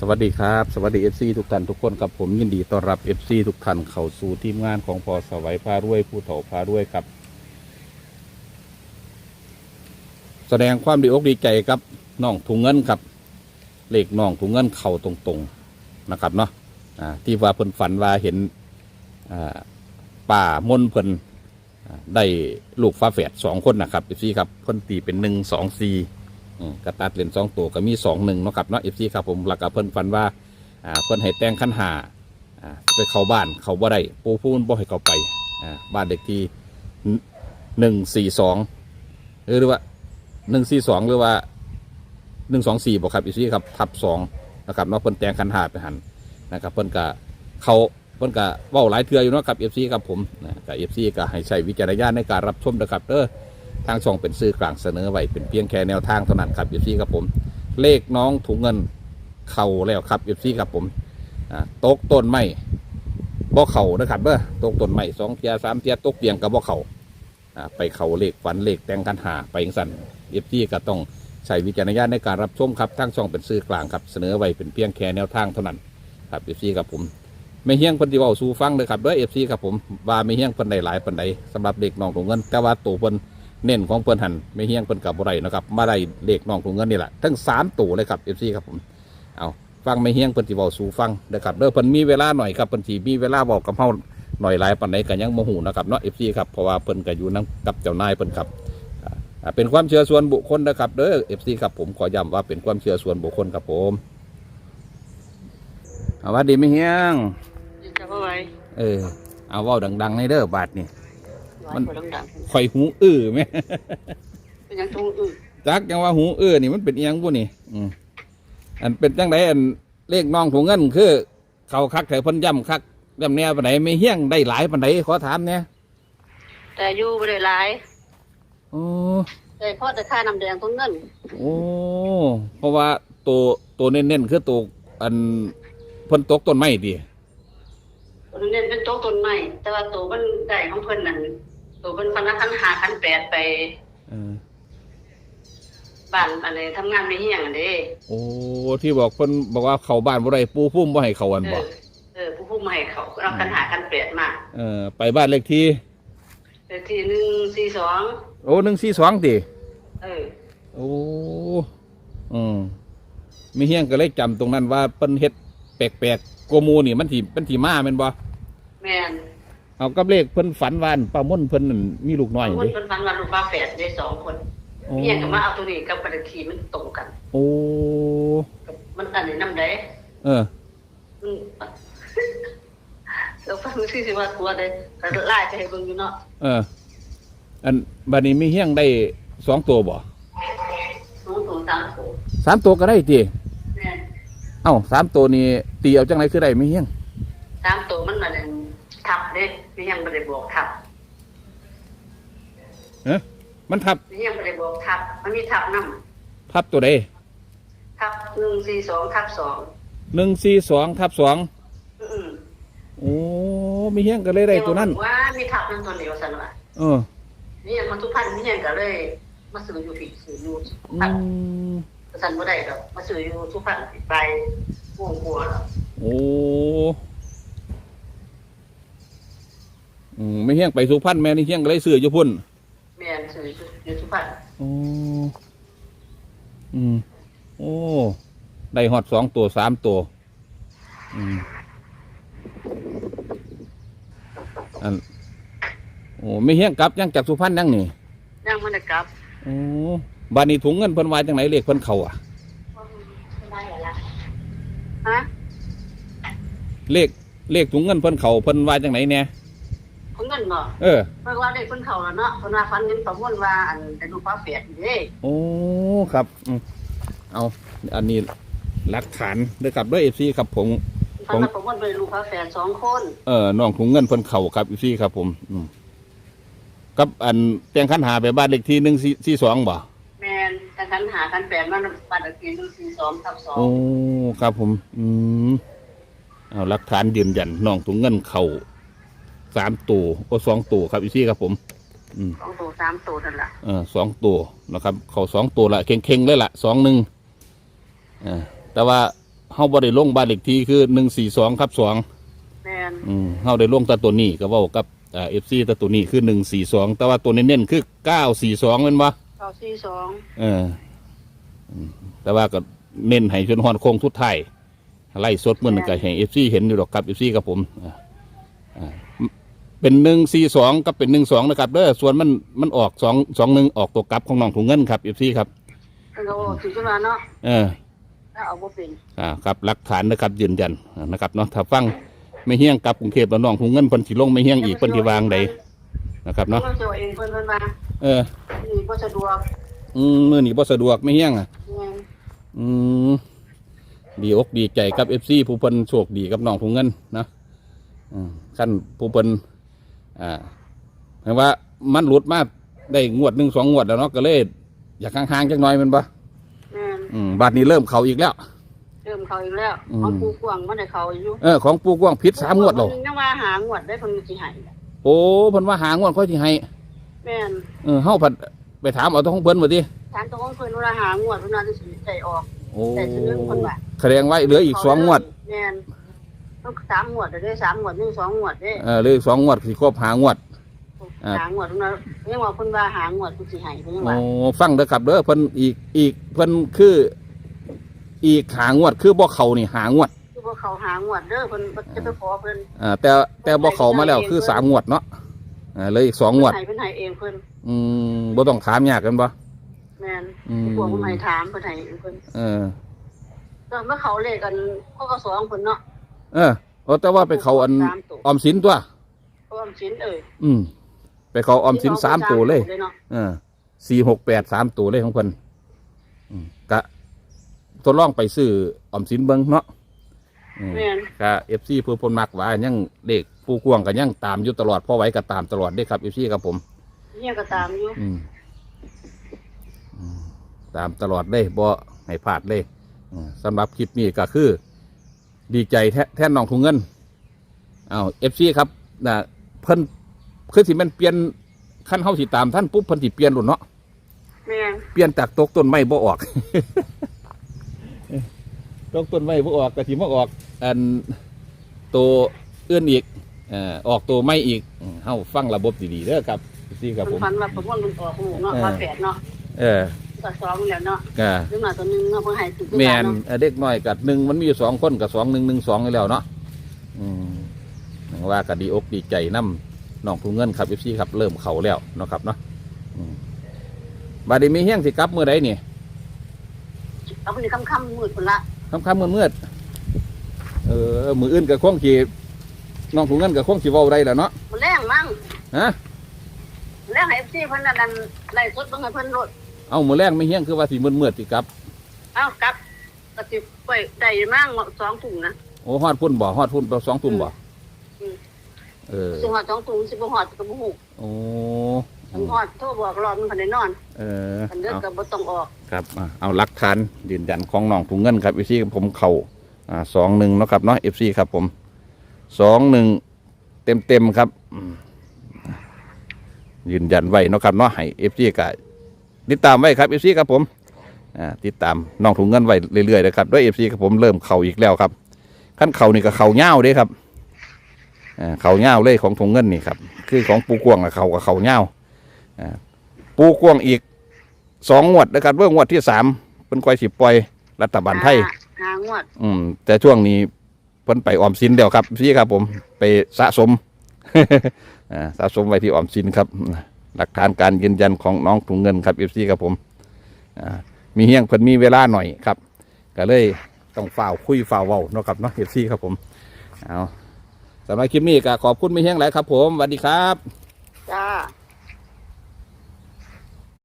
สวัสดีครับ สวัสดีเอฟซีทุกท่านทุกคนกับผมยินดีต้อนรับเอฟซีทุกท่านเข้าสู่ทีมงานของพอสวัยพารวยผู้เฒ่าพารวยครับ แสดงความดีอกดีใจครับน้องถุงเงินครับเลขน้องถุงเงินเข่าตรงๆนะครับเนาะที่ว่าเพิ่นฝันว่าเห็นป่ามนเพิ่นได้ลูกฟ้าแฝดสองคนนะครับเอฟซีครับเพิ่นตีเป็นหนึ่งสองสี่ อืมกระตัดเหรียญสองตัวก็มีสองหนึ่งเนาะครับเนาะเอฟซีครับผมหลักกับเพิ่นฟันว่าอ่าเพิ่นให้แต่งขั้นหาอ่าไปเข้าบ้านเขาบ่ได้ปูพูนบ่ให้เขาไปอ่าบ้านเด็กที่หนึ่งสี่สองหรือว่าหนึ่งสี่สองหรือว่าหนึ่งสองสี่บอกครับเอฟซีครับทับสองนะครับเนาะเพิ่นแต่งขั้นหาไปหันนะครับเพิ่นก็เขาเพิ่นก็เว้าหลายเทื่ออยู่เนาะครับเอฟซีครับผมนะกับเอฟซีก็ให้ใช้วิจารณญาณในการรับชมนะครับเด้อ ทางช่องเป็นสื่อกลางเสนอไว้เป็นเพียงแค่แนวทางเท่านั้นครับยูซี่ครับผม เลขน้องถุงเงินเข่าแล้วครับยูซี่ครับผมตกต้นไม้บ่เข่านะครับเบ้อตกต้นไม้สองเทียสามเทียตกเตียงกับบ่เข่าไปเข่าเลขฝันเลขแต่งกันหาไปอย่างสั่นเอฟซีก็ต้องใช้วิจารณญาณในการรับชมครับทางช่องเป็นสื่อกลางครับเสนอไว้เป็นเพียงแค่แนวทางเท่านั้นครับเอฟซีครับผมไม่เฮี้ยงเพันธิวาสูฟังเลยครับเด้อเอฟซีครับผมว่าไม่เฮี้ยงเพิ่นใดหลายเพิ่นใดสำหรับเด็กน้องถุงเงินแต่ว่าตัวเพิ่น เน้นของเพิ่นหันไม่เฮี้ยงเพิ่นกับบ่ไรนะครับมาได้เลขน้องถุงเงินนี่แหละทั้งสามตัวเลยครับเอฟซีครับผมเอาฟังไม่เฮี้ยงเพิ่นสิเว้าสู่ฟังนะครับเด้อเพิ่นมีเวลาหน่อยครับเพิ่นสิมีเวลาบอกกับเฮาหน่อยหลายปานใดก็ยังโมโหนะครับเนาะเอฟซีครับเพราะว่าเพิ่นก็อยู่นํกับเจ้านายเพิ่นครับอ่าอ่าเป็นความเชื่อส่วนบุคคลนะครับเด้อเอฟซีครับผมขอย้ำว่าเป็นความเชื่อส่วนบุคคลครับผมเอาว่าดีไม่เฮี้ยง จะเข้าไว้เออเอาเว้าดังๆในเด้อบาดนี่ มันดังข่อยหูอื้อไหมๆเป็นหยังตรงอื่นจักยังว่าหูเอื้อนี่มันเป็นเอียงบุนี่อืมอันเป็นจังไดอันเลขน้องถุงเงินคือ เขาคักแถวเพิ่นย่ำคักย่ำแนวปานไหนไม่เฮี้ยงได้หลายปานไหนขอถามเนี่ยแต่อยู่บ่ได้หลายโอ้แต่พอแต่ค่าน้ำแดงทุนเงินโอ้เพราะว่าตัวตัวเน้นๆคือตัวอันเพิ่นตกต้นไม้ดิตัวเน้นเป็นโต๊ะต้นไม้แต่ว่าตัวมันได้ของเพิ่นนั่น ตัวเพิ่นพันละคันหาคันแปดไปเออบ้านอะไรทำงานไม่เฮียงอันเด้โอ้ที่บอกเพิ่นบอกว่าเขาบ้านบ่ได้ปูพุ่มบ่ให้เขาอันเอบ่อเออผู้ผู้มาให้เขาเอาคันหาคันแปดมาเออไปบ้านเลขที่เลขที่หนึ่งสี่สองโอ้142ติเออ โอ้อืมมีเฮียงก็เลยจำตรงนั้นว่าเปิ้นเฮ็ดแปลกๆกว่าหมูนี่มันสิมันสิมาแม่นบ่แม่น เอากับเลขเพิ่นฝันวาอั่นป้าม่นเพิ่นนั่นมีลูกน้อยคนเด้เพิ่นฟันว่าลูกฟ้าแฝดได้สองคนโอ้เฮียงก็มาเอาตัวนี้กับเลขที่มันตรงกัน โอ้มันอันนี้นำได้เออ อืมเราฟังชื่อสิว่าตัวใดก็ไล่ไปให้เบิ่งอยู่เนาะเออ อันบัดนี้มีเฮียงได้สองตัวบ่สองตัวสามตัวสามตัวก็ได้ติแม่นเอ้าสามตัวนี่ตีเอาจังไดคือได้มีเฮียง สามตัวมันมันทับเด้ ไม่ยังบ่ได้บอกทับเอ้มันทับไม่ยังบ่ได้บอกทับ มันมีทับนำทับตัวใดทับ142ทับ142ทับ2 2อือโอ้มีเฮียงก็เลยได้ตัวนั้น ว่ามีทับนั่นตัวเดียวซั่นว่าเออนี่ยังมันทุกพันนี่ยังก็เลย มาซื้ออยู่ผิดซื้ออยู่ทุกอืพันมซั่นบ่ได้ดอกมาซื้ออยู่ทุกพันไปวงกลัวแล้วโอ้ อืมไม่เฮี้ยงไปสุพรรณแม่นี่เฮี้ยงก็เลยซื้ออยู่พุ่นแม่นซื้ออยู่ทุกพันโอ้อืม โอ้ได้ฮอดสองตัวสามตัว อืมอันโอ้ไม่เฮี้ยงกลับยังจากสุพรรณยังนี่ยังบ่ได้กลับโอ้บานนี้ถุงเงินเพิ่นวายจังไหนเลขเพิ่นเขาอะฮะเลขเลขถุงเงินเพิ่นเขาเพิ่นวายจังไหนเนี่ยคนเงินบ่เออเมื่อว่าได้คนเขาแล้วเนาะคนว่าฟันเงินประมวลว่าอันแต่ดูฟ้าเฟียดอยู่เด้โอ้ครับอืมเอาอันนี้หลักฐานด้วยครับด้วยเอฟซีครับผมฟันว่าประมวลไปลูกฟ้าแฝดสองคนเออน้องถุงเงินเพิ่นเข่าครับอีซี่ครับผมอืมกับอันแตงคันหาไปบ้านเลขที่หนึ่งสี่สองบ่แมนแต่คันหาคันแปดมันปัดตะกี้หนึ่งสี่สองทับสองโอ้ครับผม อืมเอาหลักฐานยืนยันน้องถุงเงินเข่า สามตัวโอ้สองตัวครับอีซี่ครับผม อืมสองตัวสามตัวนั่นแหละเออสองตัวนะครับ เข่าสองตัวละเข่งๆเลยละสองหนึ่งอ่าแต่ว่าเฮาบ่ได้ลงบ้านเลขที่คือหนึ่งสี่สองครับสองแมนอืมเฮาได้ลงแต่ตัวนี้ก็เว้ากับอ่าเอฟซีแต่ตัวนี้คือหนึ่งสี่สองแต่ว่าตัวเน้นๆคือเก้าสี่สองแมันบ่เก้าสี่สองเอออืมแต่ว่าก็เน้นให้จนฮอนโค้งทุดท้ายไล่สดเหมือนกับให้เอฟซีเห็นอยู่ดอกครับเอฟซีกับผมอ่าอ่า เป็นหนึ่งสี่สองกับเป็นหนึ่งสองนะครับเด้อส่วนมันมันออกสองสองหนึ่งออกตัวกลับของน้องถุงเงินครับเอฟซีครับเป็นเขาถึงจะมาเนาะเออถ้าเอาบ่เป็นอ่าครับหลักฐานนะครับยืนยันนะครับเนาะถ้าฟังไม่เฮี้ยงกลับกรุงเทพแล้วน้องถุงเงินเพิ่นสิลงไม่เฮี้ยงอีกเพิ่นสิวางใดนะครับเนาะเนาะเจ้าเองเพิ่นเพิ่นมาเออนี่บ่สะดวกอืมมือนี่บ่สะดวกไม่เฮี้ยงอะแม่นอืมดีอกดีใจกับเอฟซีผู้เพิ่นโชคดีกับน้องถุงเงินนะอืมขั้นผู้เพิ่น อ่าเห็นว่ามันหลุดมาได้งวดหนึ่งสองงวดแล้วเนาะก็เลยอยากห่างๆจักหน่อยแมันปะแม่นอืมบัดนี้เริ่มเขาอีกแล้ว เริ่มเขาอีกแล้วอืม ของปูกวางมันได้เขาอยู่เออของปูกว้างพิษสามงวดแล้วมันยังว่าหางวดได้เพิ่นสิให้โอ้เพิ่นว่าหางวดค่อยสิให้แม่นเออเฮาผัดไปถามเอาแตัวของเพิ่นมาดิทางตรงของเพิ่นว่าหางวดเพิ่นน่าจะสิใจออกโอ้แต่ซื้อเพิ่นว่าแสดงไว้เหลืออีกสองงวด แม่น ต้องสามงวดเด้อสามงวดนี่สองงวดเด้เออเหลืออีกสองงวดสิครบหางวด อ่า หางวดตรงนั้นยังว่าเพิ่นว่าหางวดเพิ่นสิให้เพิ่นยังโอ้ว่าฟังเด้อครับเด้อเพิ่นอีกอีกเพิ่นคือ อีกหางวดคือบ่เขานี่หางวดคือบ่เขาหางวดเด้อเพิ่นเพิ่นจะไปขอเพิ่นอ่าแต่แต่บ่เขามาแล้วคือสามงวดเนาะอ่าเหลยอีกสองงวด เพิ่นให้เพิ่นให้เองเพิ่นอืมบ่ต้องถามยากกันบ่ แม่นอืม พวกเพิ่นให้ถามเพิ่นให้เองเพิ่นเออ ก็เมื่อเขาเลขกันเขาก็สองเพิ่นเนาะ เออเอาแต่ว่าไปเขาอันสามตัว ออมสินตัวเพราะว่าสินเอ้ยอืม ไปเขาออมสินสามตัวเลย เนาะเออสี่หกแปดสามตัวเลยของเพิ่นอืมกะทดลองไปซื้อออมสินเบิ่งเนาะอืม แม่นก็เอฟซีผู้เพนมักว่ายังเด็กผู้กวางก็ยังตามอยู่ตลอดพ่อไว้ก็ตามตลอดเด้ครับเอฟซีครับผม เนี่ยก็ตามอยู่อืมอืมตามตลอดเลยบ่ให้พลาดเลยอืมสำหรับคลิปนี้ก็คือ ดีใจแทแท่นน้องถุงเงินเอาเอฟซีครับนะเพิ่นคือสิแมันเปลี่ยนขั้นเฮาสิตามท่านปุ๊บเพิ่นสิเปลี่ยนหลุดเนาะแม่นเปลี่ยนจากตกต้นไม้บ่ออก ตกต้นไม้บ่ออกก็สิมาออก อันตัวเอื้อนอีกเอ่อออกตัวไม่อีกอืมเฮาฟังระบบดีๆเด้อครับซี่ครับเพิ่ผนมฝันว่าผมว่ามันออกลูกเนาะเออว่าแปดเนาะ เออ ก็สองแล้วเนาะก็ขึ้นมาตัวหนึงเนาะเพิ่นให้ถึงแมนเอ่อเด็กน้อยกับหนึ่งมันมีอยู่สองคนกับสองหนึ่งหนึ่งสองอยู่แล้วเนาะอืมว่าก็ดีอกดีใจน้ำน้องผู้เงินครับเอฟซีครับเริ่มเข่าแล้วเนาะครับเนาะอืมบาดนีมีเฮี้ยงสิกลับเมื่อใดนี่เอาคนนี้ค่ำๆมืดพุ่นละค่ำๆมืดมืดๆเออมืออื่นกับข้องขีน้องผู้เงินกับข้องขีเว้าได้แล้วเนาะมันแรงมั้งฮะมันแรงให้ FC เพิ่นนั่นไล่สดเบิ่งให้เพิ่นโลด เอามือแรงไม่เฮี้ยงคือว่าสิมืดมืดๆสิกลับเอ้ากลับก็สิไปได้มั่งสองถุงนะโอ้ฮอดพุ่นบ่ฮอดพุ่นสองทุ่มบ่อืมเออสิฮอดสองถุงสิบ่ฮอดก็บ่ฮู้โอ้มันฮอดโทรบอกรอมันคันได้นอน เออคันเด้อเอาก็บ่ต้องออกครับอะเอาหลักฐานยืนยันของน้องถุงเงินครับเอฟซีผมเข่าอ่าสองหนึ่งเนาะครับเนาะเอฟซีครับผมสองหนึ่งเต็มเต็มๆครับอืมยืนยันไว้เนาะครับเนาะให้เอฟซีก็ ติดตามไว้ครับเอฟซีครับผมอ่าติดตามน้องถุงเงินไว้เรื่อยๆนะครับด้วยเอฟซีครับผมเริ่มเข่าอีกแล้วครับขั้นเข่านี่ก็เข่าเง่าวเด้ครับอ่าเข่าเง่าวเลยของถุงเงินนี่ครับคือของปูกวางกับเข่ากับเข่าเง่าวอ่าปูกวางอีกสองงวดนะครับเรื่องงวดที่สามเป็นควายสิบปล่อยรัฐบาลไทยหาหางวด อืม แต่ช่วงนี้เพิ่นไปออมสินเดียวครับพี่ครับผมไปสะสมอ่าสะสมไว้ที่ออมสินครับ หลักฐานการยืนยันของน้องถุงเงินครับเอฟซีครับผมมีเฮียงเพิ่นมีเวลาหน่อยครับ ก็เลยต้องฝ่าวคุยฝ่าวเว้าเนาะครับเนาะเอฟซีครับผมเอาสำหรับคลิปนี้ก็ขอบคุณมีเฮียงหลายครับ ผมสวัสดีครับ จ้า